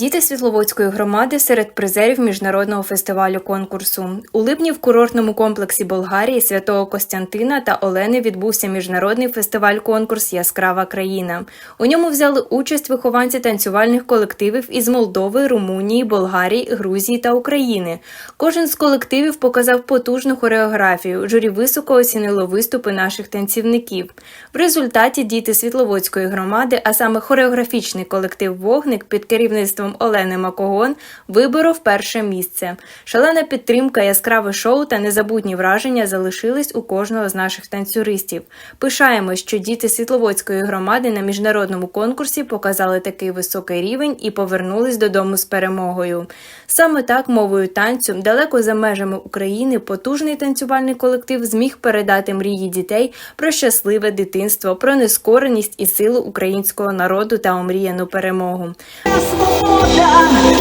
Діти Світловодської громади серед призерів міжнародного фестивалю конкурсу. У липні в курортному комплексі Болгарії Святого Костянтина та Олени відбувся міжнародний фестиваль-конкурс Яскрава країна. У ньому взяли участь вихованці танцювальних колективів із Молдови, Румунії, Болгарії, Грузії та України. Кожен з колективів показав потужну хореографію. Журі високо оцінило виступи наших танцівників. В результаті діти Світловодської громади, а саме хореографічний колектив Вогник під керівництвом Олени Макогон, виборов перше місце. Шалена підтримка, яскраве шоу та незабутні враження залишились у кожного з наших танцюристів. Пишаємось, що діти Світловодської громади на міжнародному конкурсі показали такий високий рівень і повернулись додому з перемогою. Саме так мовою танцю, далеко за межами України, потужний танцювальний колектив зміг передати мрії дітей про щасливе дитинство, про нескореність і силу українського народу та омріяну перемогу. ดัง